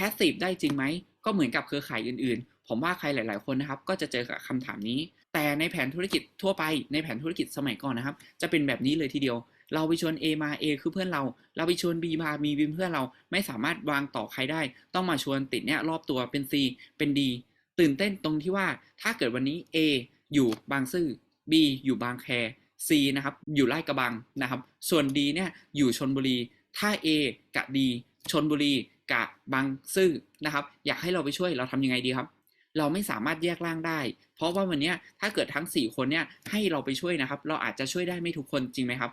passive ได้จริงไหม ก็เหมือนกับเครือข่ายอื่นๆ ผมว่าใครหลาย ๆ คนนะครับ ก็จะเจอกับคำถามนี้ แต่ในแผนธุรกิจทั่วไป ในแผนธุรกิจสมัยก่อนนะครับ จะเป็นแบบนี้เลยทีเดียว เราไปชวน A มา A คือเพื่อนเรา เราไปชวน B มามี B เพื่อนเรา ไม่สามารถวางต่อใครได้ ต้องมาชวนติดเนี่ยรอบตัวเป็น C เป็น D ตื่นเต้นตรงที่ว่า ถ้าเกิดวันนี้ A อยู่บางซื่อ B อยู่บางแค C นะครับ อยู่ลาดกระบังนะครับ ส่วน D เนี่ย อยู่ชนบุรี ถ้า A กับ D ชนบุรี กับางซื่อนะครับ อยากให้เราไปช่วยเราทำยังไงดีครับ เราไม่สามารถแยกร่างได้ เพราะว่าวันนี้ถ้าเกิดทั้ง 4 คนเนี่ยให้เราไปช่วยนะครับ เราอาจจะช่วยได้ไม่ทุกคนจริงไหมครับ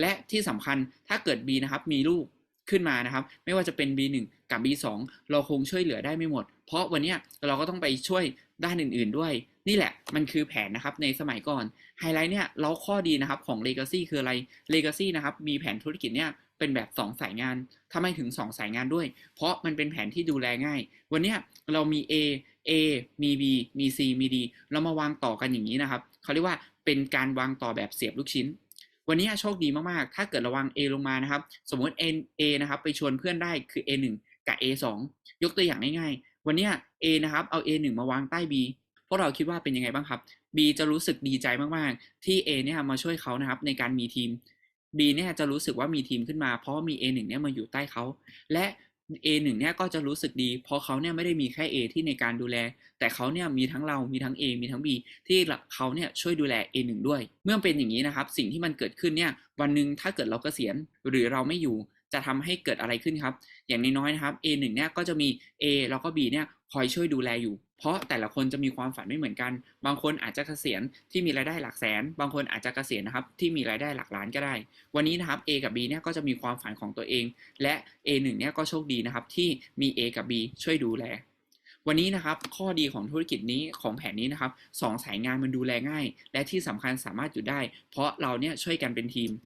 และที่สำคัญถ้าเกิด B นะครับมีลูกขึ้นมานะครับ ไม่ว่าจะเป็น B1 กับ B2 เราคงช่วยเหลือได้ไม่หมด เพราะวันนี้เราก็ต้องไปช่วยด้านอื่น ๆด้วย นี่แหละมันคือแผนนะครับในสมัยก่อนไฮไลท์เนี่ยเราข้อดีนะครับของ Legacy คืออะไร Legacy นะครับมีแผนธุรกิจเนี่ย เป็นแบบ 2 สายงานทำไมถึง 2 สายงานด้วย เพราะมันเป็นแผนที่ดูแลง่าย วันนี้เรามี A A มี B มี C มี D เรามาวางต่อกันอย่างนี้นะครับเขาเรียกว่าเป็นการวางต่อแบบเสียบลูกชิ้น วันนี้โชคดีมาก ๆ ถ้าเกิดระวัง A ลงมานะครับ สมมติ N A นะครับไปชวนเพื่อนได้คือ A 1กับ A 2ยกตัวอย่างง่ายๆ วันนี้ A นะครับเอา A 1มาวางใต้ B พวกเราคิดว่าเป็นยังไงบ้างครับ B จะรู้สึกดีใจมาก ๆ ที่ A เนี่ยมาช่วยเขานะครับในการมีทีม B เนี่ยจะรู้สึกว่ามีทีมขึ้นมา เพราะมี A 1 เนี่ยมาอยู่ใต้เขา และ A 1 เนี่ยก็จะรู้สึกดี เพราะเขาเนี่ยไม่ได้มีแค่ A ที่ในการดูแล แต่เขาเนี่ยมีทั้งเรา มีทั้ง A มีทั้ง B ที่เขาเนี่ยช่วยดูแล A 1 ด้วย เมื่อเป็นอย่างนี้นะครับ สิ่งที่มันเกิดขึ้นเนี่ยวันหนึ่งถ้าเกิดเรากเกษียณหรือเราไม่อยู่ จะทำให้เกิดอะไรขึ้นครับ อย่างน้อยๆนะครับ A 1 เนี่ยก็จะมี A แล้วก็ B เนี่ยคอยช่วยดูแลอยู่ เพราะแต่ละคนจะมีความฝันไม่เหมือนกัน บางคนอาจจะเกษียณที่มีรายได้หลักแสน บางคนอาจจะเกษียณนะครับที่มีรายได้หลักล้านก็ได้ วันนี้นะครับ A กับ B เนี่ยก็จะมีความฝันของตัวเอง และ A 1 เนี่ยก็โชคดีนะครับที่มี A กับ B ช่วยดูแล วันนี้นะครับข้อดีของธุรกิจนี้ของแผนนี้นะครับสองสายงานมันดูแลง่าย และที่สำคัญสามารถอยู่ได้ เพราะเราเนี่ยช่วยกันเป็นทีม